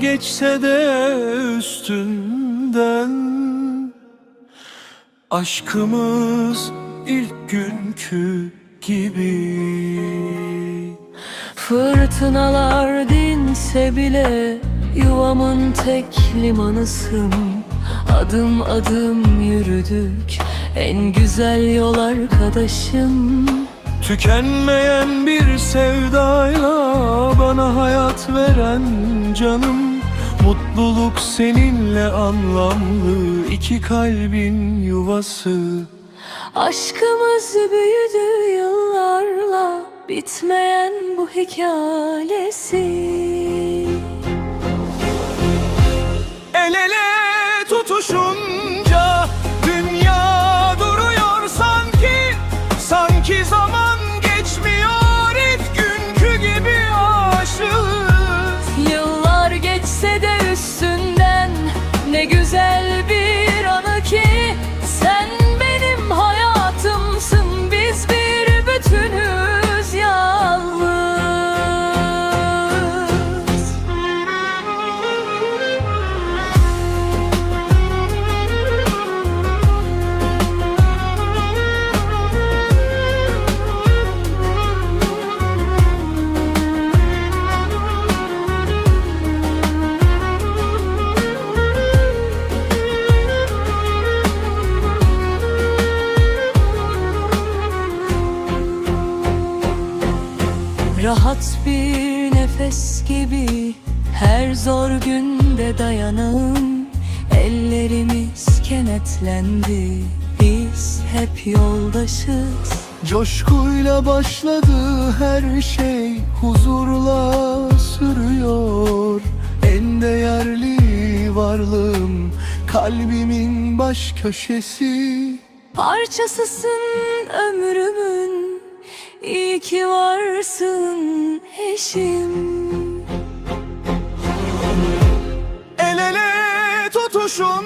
geçse de üstünden Aşkımız ilk günkü gibi. Fırtınalar dinse bile Yuvamın tek limanısın. Adım adım yürüdük En güzel yol arkadaşım. Tükenmeyen bir sevdayla bana hayat veren canım. Mutluluk seninle anlamlı iki kalbin yuvası. Aşkımız büyüdü yıllarla Bitmeyen bu hikayesi El ele tutuşunca Rahat bir nefes gibi her zor günde dayanalım Ellerimiz kenetlendi biz hep yoldaşız. Coşkuyla başladı her şey huzurla sürüyor. En değerli varlığım kalbimin baş köşesi. Parçasısın ömrümün İyi ki varsın eşim. El ele tutuşun